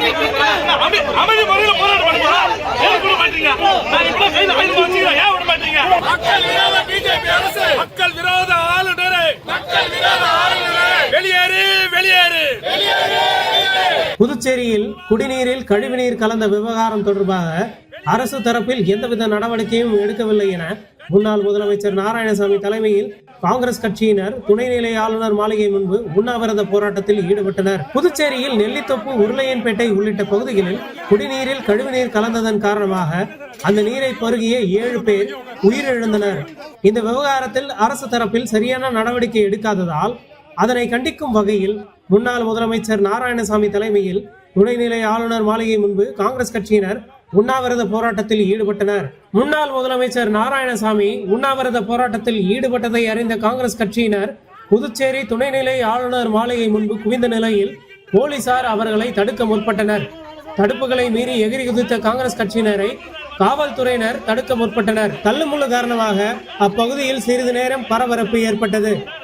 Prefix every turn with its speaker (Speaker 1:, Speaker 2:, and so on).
Speaker 1: அமை- அமைதி முறையில போராட்டம் பண்ணுங்க ஏன் விட மாட்டீங்க? நான் இப்படி கைது கைது வச்சுக்கிறேன் ஏன் விட மாட்டீங்க? மக்கள் விரோத பிஜேபி அரசு. மக்கள் விரோத ஆளுநரே. மக்கள் விரோத ஆளுநரே. வெளியேறு வெளியேறு.
Speaker 2: புதுச்சேரியில் குடிநீரில் கழிவுநீர் கலந்த விவகாரம் தொடர்பாக அரசு தரப்பில் எந்தவித நடவடிக்கையும் எடுக்கவில்லை என முன்னாள் முதலமைச்சர் நாராயணசாமி தலைமையில் காங்கிரஸ் கட்சியினர் துணைநிலை ஆளுநர் மாளிகை முன்பு உண்ணாவிரத போராட்டத்தில் ஈடுபட்டனர். புதுச்சேரியில் நெல்லித்தோப்பு உருளையன்பேட்டை உள்ளிட்ட பகுதிகளில் குடிநீரில் கழிவுநீர் கலந்ததன் காரணமாக அந்த நீரை பருகிய ஏழு பேர் உயிரிழந்தனர். இந்த விவகாரத்தில் அரசு தரப்பில் சரியான நடவடிக்கை எடுக்காததால் அதனை கண்டிக்கும் வகையில் முன்னாள் முதலமைச்சர் நாராயணசாமி தலைமையில் துணைநிலை ஆளுநர் மாளிகை முன்பு காங்கிரஸ் கட்சியினர் உண்ணாவிரத போராட்டத்தில் ஈடுபட்டனர். முன்னாள் முதலமைச்சர் நாராயணசாமி உண்ணாவிரத போராட்டத்தில் ஈடுபட்டதை அறிந்த காங்கிரஸ் கட்சியினர் புதுச்சேரி துணைநிலை ஆளுநர் மாளிகை முன்பு குவிந்த நிலையில் போலீசார் அவர்களை தடுக்க முற்பட்டனர். தடுப்புகளை மீறி எகிரி குதித்த காங்கிரஸ் கட்சியினரை காவல்துறையினர் தடுக்க முற்பட்டனர். தள்ளுமுள்ளு காரணமாக அப்பகுதியில் சிறிது நேரம் பரபரப்பு ஏற்பட்டது.